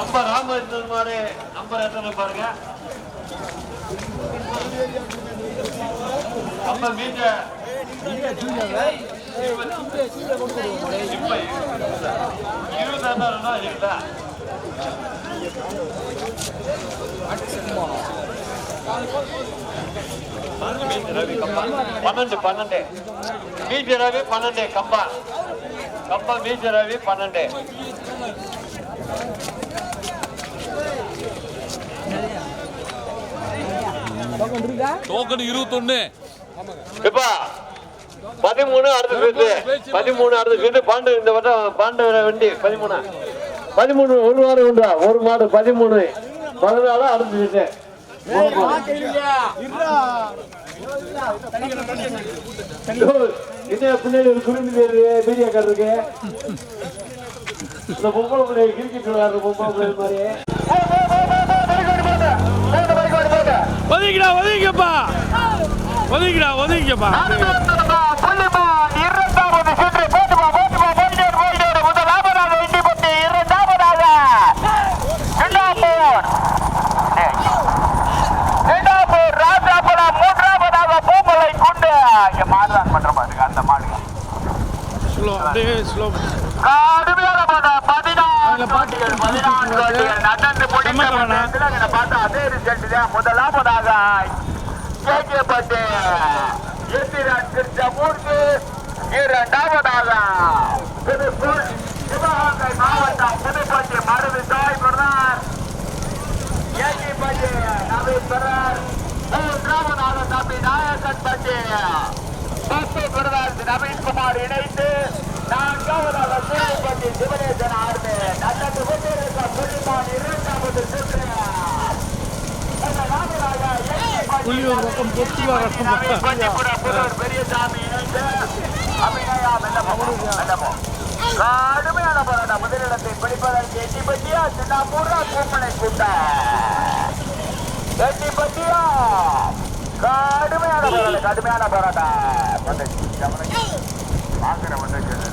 நம்ம ராமச்சந்திரன் மாடு நம்பர் எத்தனை பாருங்க. நம்ம மீட்ட இப்ப இருபத்தாயிரம் இருக்குல்ல பன்னெண்டு பன்னெண்டு. மீட்டர் ரவி பன்னெண்டு கம்பா. கம்பா மீட்டர் ரவி பன்னெண்டு. டோக்கன் இருபத்தொன்னு. இப்பா பதிமூணு அடுத்த சுத்து பதிமூணு அடுத்த சுத்து பாண்டு இந்த வட்டம் பாண்டு வண்டி பதிமூணு. பதிமூணு ஒரு வாரம் உண்டா? ஒரு மாடு பதிமூணு. பதினாலு அடுத்த என்ன? பின்னாடி ஒரு குருவி மீடியா கார் இருக்கு இந்த பொம்பளை பிள்ளை கிரிக்கெட் விளையாடுற பொம்பளை பிள்ளை மாதிரி. ஒதுங்கிடா ஒதுங்கிப்பா ஒதுங்கிடா ஒதுங்கிப்பா நடந்து பார்த்தா அதே ரிசல்ட் தான் முதலாவதாக கேட்கப்பட்டு எந்திரன் கிருஷ்ணமூர்த்தி இரண்டாவதாக திருப்பூர் சிவகங்கை மாவட்டம் புதுப்பட்டி மருது தாய் பிரதார் ஏகிப்பட்டி நவீஸ்வரர் மூன்றாவதாக தம்பி நாயக்கன்பட்டி பத்து பிரதார் நவீன்குமார் இணைத்து நான்காவதாக சூரியப்பட்டி சிவனேசன் ஆர்மே நல்லது கொண்டிருக்க புள்ளிமான் இரண்டாவது சுற்று புள்ளி ஒரு பக்கம் பொத்து பெரிய சாமி கடுமையான போராட்டம் முதலிடத்தை பிடிப்பதற்கு எட்டி பட்டியா சின்னாப்பூரா கூப்பனை கூட்ட எட்டி பட்டியா கடுமையான போராட்டம் கடுமையான போராட்டம் வந்துச்சு. கவனிச்சு.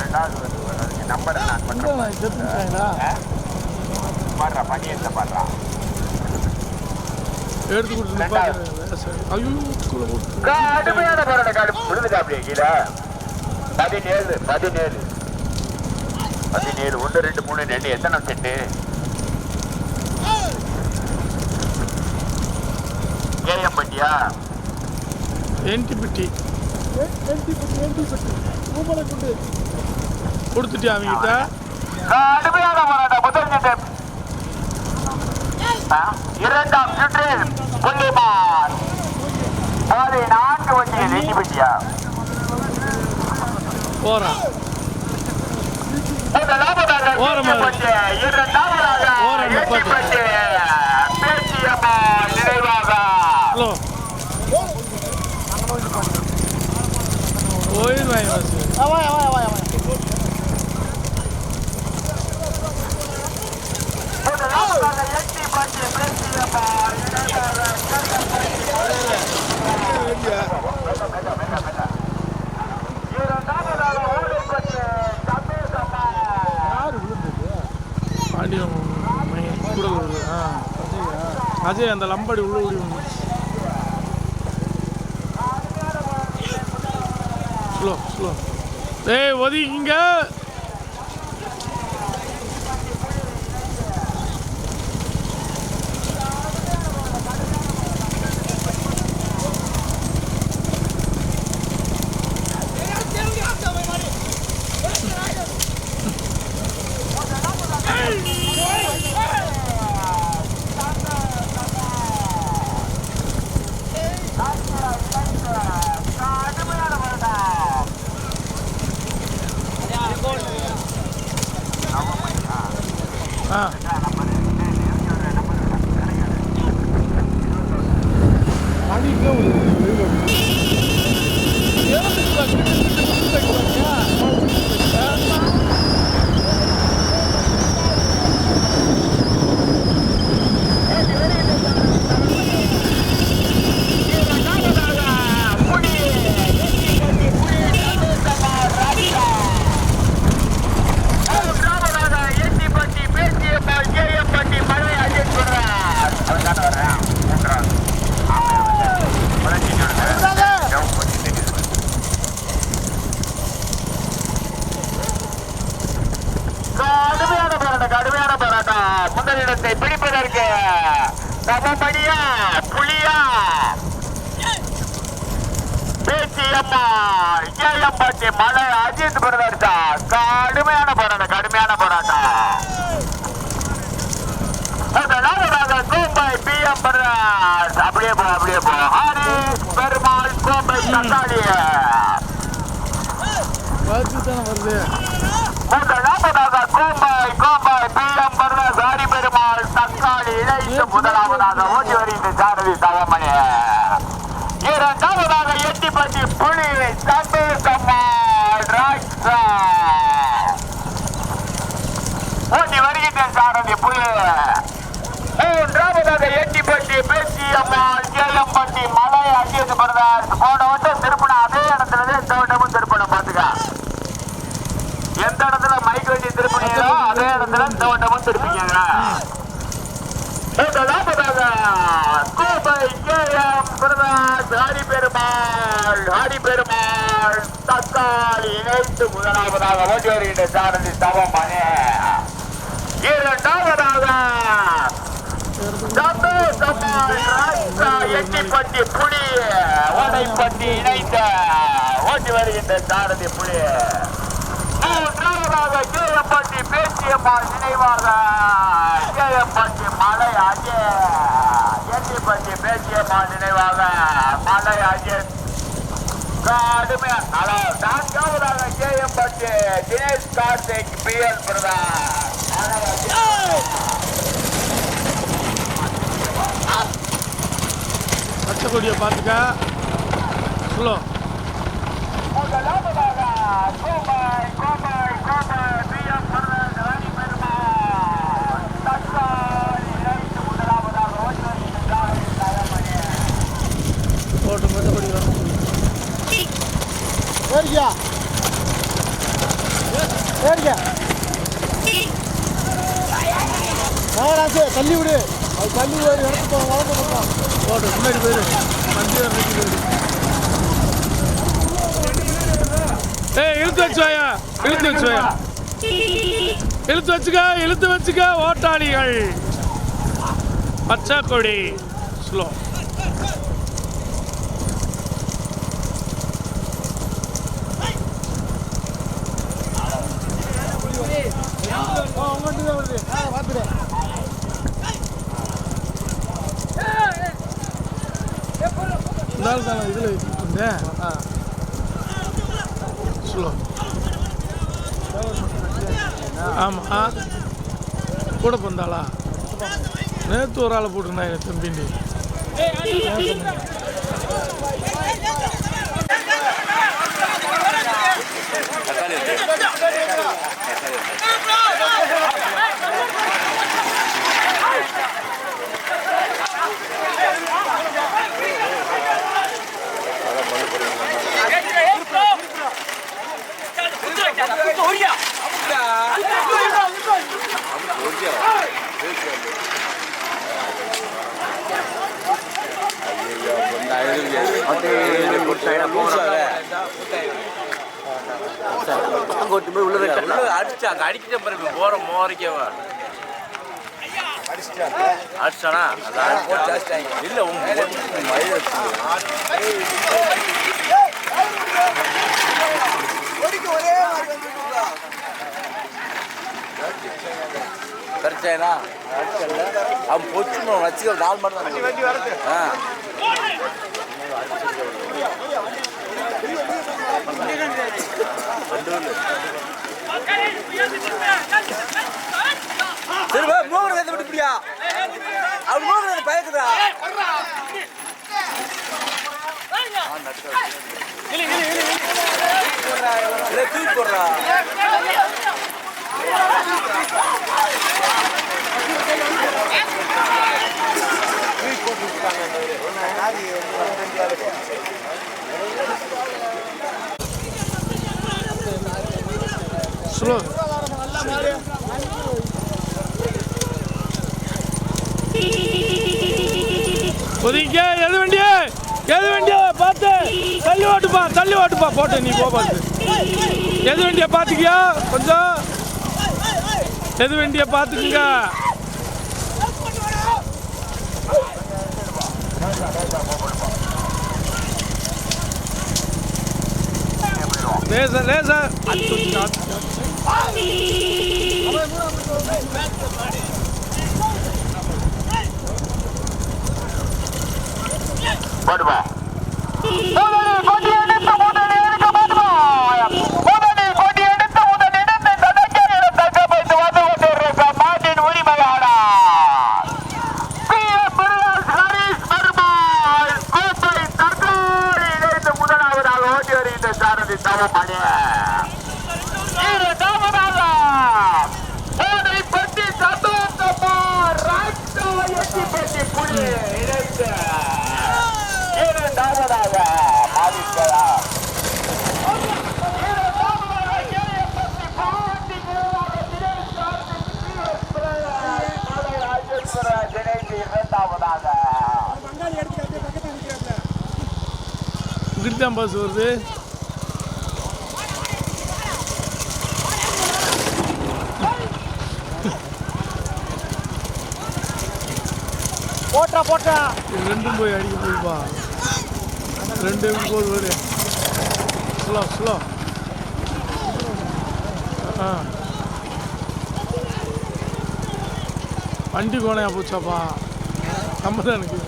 ரெண்டாவது வந்து நம்பர் நான் பண்றேன் பாடுறா பணியத்தை பாடுறா எடுத்து கொடுத்து ஐயோ ஸ்கூல்ல போட்டு கடுமையான போராட்டம் கடு விழுந்துட்டா அப்படியே கீழே பதினேழு பதினேழு பதினேழு ஒன்று ரெண்டு மூணு ரெண்டு எத்தனை செட்டு ஏஎம்பட்டியா என்டிபிட்டி கொடுத்துட்டியா அவங்ககிட்ட கடுமையான போராட்டம் முதல் இரண்டாம் சுற்று புள்ளிமான். பாதை நான்கு வண்டிகள் எண்ணிப்பட்டியா போறான் முதலாவதாக ஓரமா இரு. எண்ணிப்பட்டு, ஆ. அஜய் அந்த லம்படி உள்ள ஓடி வந்துச்சு ஸ்லோ ஸ்லோ ஏய் ஒதுக்கிங்க ஆ எட்டிப்பட்டி பேச்சியம்மா கேஎம்பட்டி முதலிடத்தை பிடிப்பதற்கு சமபடியா புலியா பேச்சியம்மா ஏஎம்பட்டி மலை அஜித் பிரதர்ஷா கடுமையான போராட்டம் கடுமையான போராட்டம். Kombai P M brothers. அப்படியே போ அப்படியே போ. ஹரி பெருமாள் கோம்பை தக்காளி பார்த்து முதலாவதாக Kombai Kombai P M brothers Hari Perumal தக்காளி இணைத்து முதலாவதாக ஓட்டி வருகின்ற சாரதி தவமணி இரண்டாவதாக எட்டிப்பட்டி புலி சந்தோஷம்மா ஓட்டி வருகின்ற சாரதி புலி மூன்றாவதாக எட்டிப்பட்டி பேச்சி அம்மா ஜெயம்பட்டி மலை அஜித் பிரதாஸ் போன வட்டம் திருப்பணம் அதே இடத்துல தான் இந்த வட்டமும் திருப்பணம் பாத்துக்க எந்த இடத்துல மைக் வண்டி திருப்பினீங்களோ அதே இடத்துல இந்த வட்டமும் திருப்பிங்க முதலாவதாக கோபை கேஎம் பிரதாஸ் ஹரி பெருமாள் ஹரி பெருமாள் தக்காளி இணைத்து முதலாவதாக ஓட்டி வருகின்ற சாரதி தவமணி இரண்டாவதாக சந்தோஷமாய் ராஜா எட்டிப்பட்டி புலி ஓடைப்பட்டி இணைந்த ஓட்டி வருகின்ற சாரதி புலி. மூன்றாவதாக கேஎம்பட்டி பேச்சியம்மாள் நினைவாக. கேஎம்பட்டி மலை அஜய் எட்டிப்பட்டி பேச்சியம்மாள் நினைவாக. மலை அஜய் கடுமையா நான்காவதாக KMPatti Dinesh Karthik P L brothers பச்சை கொடியை பார்த்துக்க சொல்லு முதலாவதாக Kombai Kombai Kombai P M brothers Rani Perumal தக்காளி இணைத்து முதலாவதாக ஓட்டி வருகின்ற சாரதி தயமணி போட்டு பச்சை கொடி வரும் ஏறிக்கா ஏறிக்கா நாகராஜு தள்ளி விடு அது தள்ளி ஒரு இடத்துக்கு வளர்ந்து போட்டோம் போட்டு முன்னாடி போயிரு வண்டி வர போயிரு ஏய் இழுத்து வச்சு வாயா இழுத்து வச்சு வாயா இழுத்து வச்சுக்க இழுத்து வச்சுக்க ஓட்டாளிகள் பச்சை கொடி ஸ்லோ வருது ஆ பார்த்துடு இதில் வச்சுட்டு இருந்தேன் ஆமாம் கூட பிறந்தாளா? நேற்று ஒரு ஆளை போட்டிருந்தா தம்பிண்டி அங்க அடிக்கிட்ட பாருங்க போற மோரிக்கவா அடிச்சானா. இல்ல உங்க கரெக்டாயினா அவன் பொச்சு வச்சு ஒரு நாலு மணி தான் ஆ. சரி வா மோகன் கதை விட்டு இப்படியா அவன் மோகன் கதை பயக்குதா இல்லை தூக்கி ஸ்லோ ஒதுங்க எது வண்டியே எது வண்டியா பார்த்து. தள்ளி ஓட்டுப்பா தள்ளி ஓட்டுப்பா போட்டு நீ போ பார்த்து. எது வண்டியை பார்த்துக்கியா கொஞ்சம். எது வண்டியை பார்த்துக்குங்க. லேசா லேசா அது கொஞ்சம் ஆத்து, ஆத்து. போடுவா முதலில் கொடி எடுத்து முதலில் எடுக்க மாட்டோம் முதலில் கொடி எடுத்து முதலில் எடுத்து தனக்கே தக்க வைத்து வந்து கொண்டிருக்க மாட்டின் உரிமையாளர் P. M. Brothers Haris Perumal கோட்டை தற்கோடி இணைந்து முதலாவதாக ஓடி வருகின்ற சாரதி தவமணி இரண்டாவதாக கோடைப்பட்டி சந்தோஷகுமார் ராஜாயத்திப்பட்டி புலி இணைந்து இரண்டாவதாக மாலிக்கரா இரண்டாவதாக கேஎப்பட்டி பாண்டி குருவாக தினேஷ் கார்த்திக் பிஎஸ் பிரகாஷ் மலை ராஜேஸ்வரராஜ் இணைந்து இரண்டாவதாக இங்கிட்டு தான் பஸ் வருது. போட்டா. போட்டா ரெண்டும் போய் அடிக்க போய்ப்பா ரெண்டு போது வரு. ஸ்லோ ஸ்லோ ஆ. வண்டி கோணையா போச்சாப்பா? நம்ம தான் எனக்கு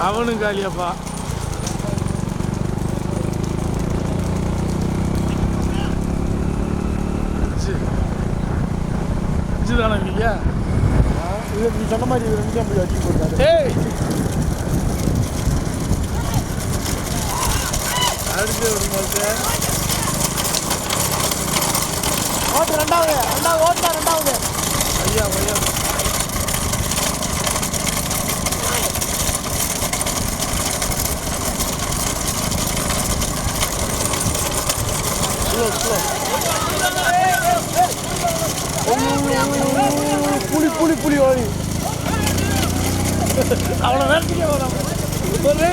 அவனும் காலியாப்பா. நீ சொன்ன மாதிரி இது ரெண்டு போய் அடிச்சு போட்டாரு அடுத்து ஓட்டு ரெண்டாவது ரெண்டாவது ஓட்டுதான் ரெண்டாவது ஐயா ஐயா புலி புலி புலி ஓடி அவ்வளோ நேரத்துக்கே ஒரே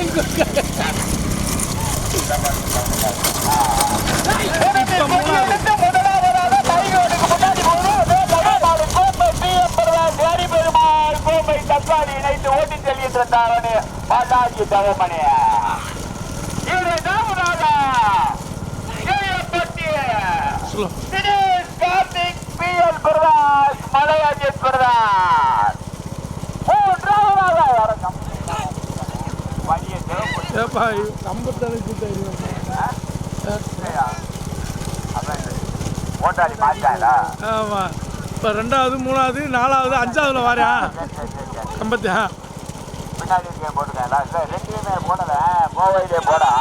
தக்காளி இணைத்து ஓட்டிச் செல்கின்ற தாரணி பாலாஜி இரண்டாவதாக கேஎப்பட்டி slow Dinesh Karthik P. L. Prakash மலையாஜி Prakash ஏப்பா ஓட்டாளி மாட்டாங்களா ஆமாம் இப்போ ரெண்டாவது மூணாவது நாலாவது அஞ்சாவதுல வாரியா? சரி சரி சரி சரி. ஐம்பத்தி ஆ. பின்னாடி போடல. கோவையிலே போடா.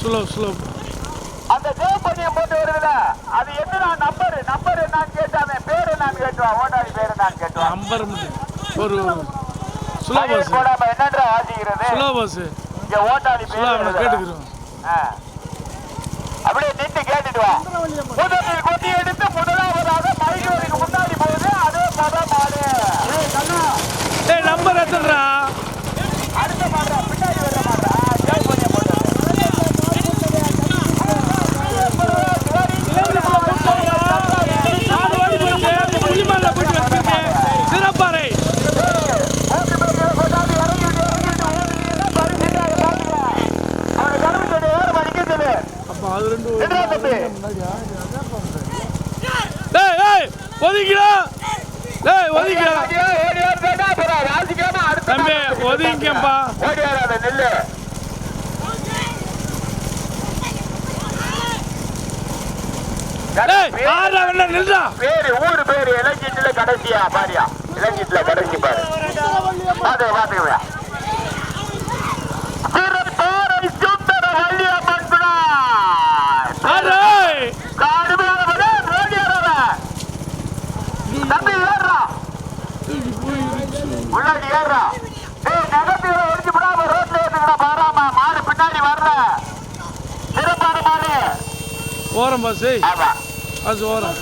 ஸ்லோ ஸ்லோ அந்த சேவ் பண்ணியை போட்டு வருதுல. அது என்னடா நம்பர் நம்பர் என்னன்னு கேட்டாமே பேர் என்னன்னு கேட்டுவா ஓட்டாளி பேர் என்னன்னு கேட்டுவா? நம்பர் ஒரு ஸ்லோ பஸ் போடாம என்னன்றா வாசிக்கிறது ஸ்லோ பஸ் இங்க ஓட்டாளி பேர். கேட்டுக்கிறோம். அப்படியே நின்று கேட்டுட்டு வா. முதலில் கொட்டி எடுத்து முதலாவதாக மைசூருக்கு முன்னாடி போகுது அதே மத மாடு ஏய் நம்பர் எத்தனைடா அடுத்த மாடுறா பின்னாடி வர மாடுறா ஜெய் பண்ணிய போட்டு நாலு வாடி போயிட்டு புள்ளிமல்ல போயிட்டு வந்திருக்கேன் சிறப்பாறை அப்போ அது ரெண்டு டேய் ஏய் ஒதுங்கிடா. டேய் ஒதுங்கிடா. தம்பி ஒதுங்கிக்கப்பா நெல்லு டேய் ஆறா வேணா நில்றா. பேரு ஊரு பேரு இளஞ்சீட்டுல கடைசியா? பாரியா? இலங்கையில கடைசி பாரு. முன்னாடி ஏறுறா. ஏய், நகர்த்தி ஒழிச்சு விடாம ரோட்ல ஏத்துக்கடா, பாராம. மாடு பின்னாடி வரல. திருப்பாறை மாடு. ஓரம் பஸ் ஆமா. பஸ் ஓரம்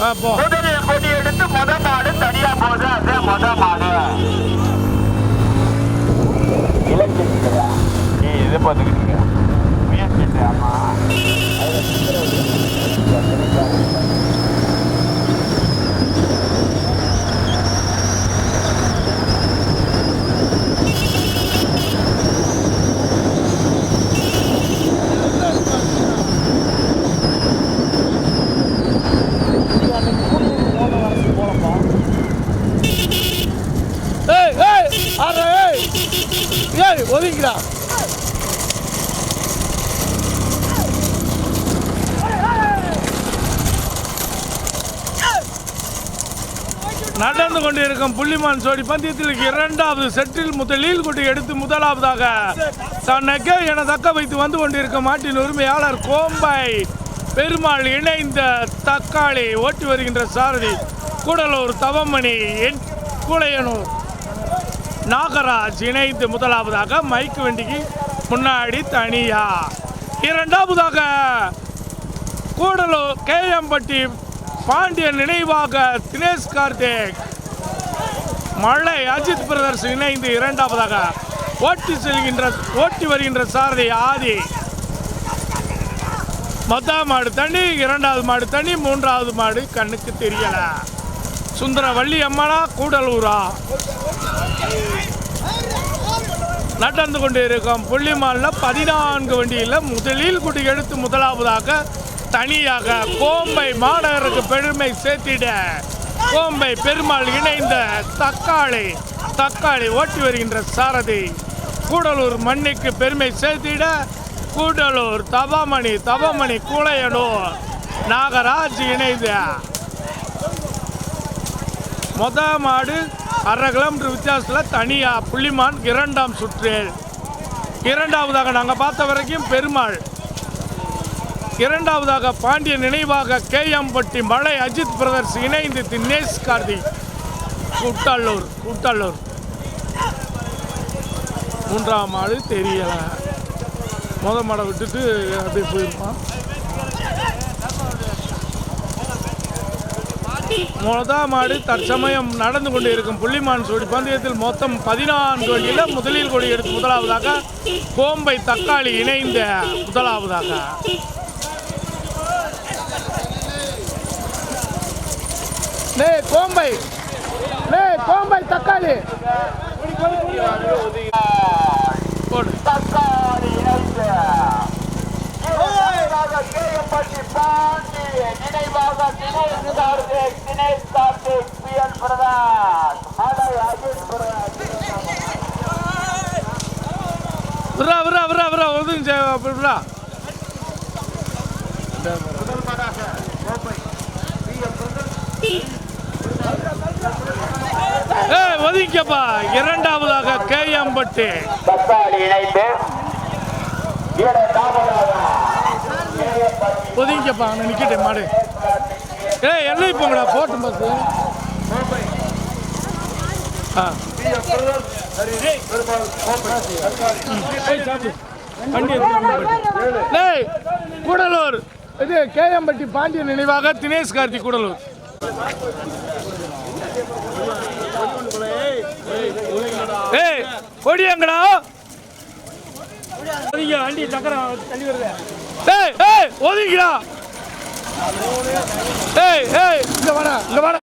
ஆ போ முதலில் கொடி எடுத்து முத மாடு தனியா போகுது அதே முத மாடு இலக்கியா நீ இது பார்த்துக்கிட்டு முயற்சி ஆமா ஏய் ஏய் ஆறா ஏய் ஏய் ஒதுங்கிடா நடந்து கொண்டிருக்கும் புள்ளிமான் சோடி பந்தயத்தில் இரண்டாவது செட்டில் முதலில் குட்டி எடுத்து முதலாவதாக தன்னைக்கே என தக்க வைத்து வந்து கொண்டிருக்கும் மாட்டின் உரிமையாளர் கோம்பை. பெருமாள் இணைந்த தக்காளி ஓட்டி வருகின்ற சாரதி. கூடலூர் தவமணி என் நாகராஜ் இணைந்து முதலாவதாக மைக்கு வண்டிக்கு முன்னாடி தனியா. இரண்டாவதாக கூடலூர் கேஎம்பட்டி பாண்டியன் நினைவாக தினேஷ் கார்த்திக். மழை அஜித் பிரதர்ஸ் இணைந்து இரண்டாவதாக ஓட்டி செல்கின்ற ஓட்டி வருகின்ற சாரதி ஆதி. மொத்த மாடு தண்ணி இரண்டாவது மாடு தண்ணி மூன்றாவது மாடு கண்ணுக்கு தெரியல. சுந்தரவள்ளி அம்மனா கூடலூரா. நடந்து கொண்டிருக்கும் புள்ளிமாலில் பதினான்கு வண்டியில் முதலில் குடி எடுத்து முதலாவதாக தனியாக கோம்பை மாநகருக்கு பெருமை சேர்த்திட கோம்பை பெருமாள் இணைந்த தக்காளி தக்காளி ஓட்டி வருகின்ற சாரதி. கூடலூர் மண்ணுக்கு பெருமை சேர்த்திட கூடலூர் தபாமணி தபாமணி கூளையனூர் நாகராஜ் இணைந்த. மொத மாடு அரை கிலோமீட்டர் வித்தியாசத்தில் தனியாக புள்ளிமான் இரண்டாம் சுற்று இரண்டாவதாக நாங்கள் பார்த்த வரைக்கும் பெருமாள் இரண்டாவதாக பாண்டிய நினைவாக கே எம்பட்டி மலை அஜித் பிரதர்ஸ் இணைந்து தினேஷ் கார்த்தி. கூட்டாளூர் கூட்டாளூர் மூன்றாம் ஆள் தெரியல. முத மாடை விட்டுட்டு அப்படியே போயிருப்பான். முதல் மாடு தற்சமயம் நடந்து கொண்டு இருக்கும். புள்ளிமான் சோடி பந்தயத்தில் மொத்தம் பதினான்கு வழியில் முதலில் கொடி எடுத்து முதலாவதாக கோம்பை தக்காளி இணைந்த முதலாவதாக. நே கோம்பை நே கோம்பை தக்காளி போடு தக்காளி நினைவாக Dinesh Karthik Dinesh Karthik P N brothers மலை அஜித் பிரதாஸ் விரா விரா விரா விரா ஒதுங்க விரா ஏய் ஒதுங்கப்பா இரண்டாவதாக தக்காளி இணைந்து இரண்டாவதாக ஒதுங்கப்பா அங்கே நிற்கிட்டே மாடு. ஏய் எல்லை போங்கடா போட்டு பஸ் ஆ. கூடலூர். இது கேஎம்பட்டி பாண்டியன் நினைவாக தினேஷ் கார்த்தி கூடலூர் ஏய் கொடியங்கடா ஒதுங்க வண்டி சக்கரம் தள்ளி வருது. ஏய் ஏய் ஒதுங்கிடா. ஏய் ஏய் இங்க வாடா இங்க வாடா.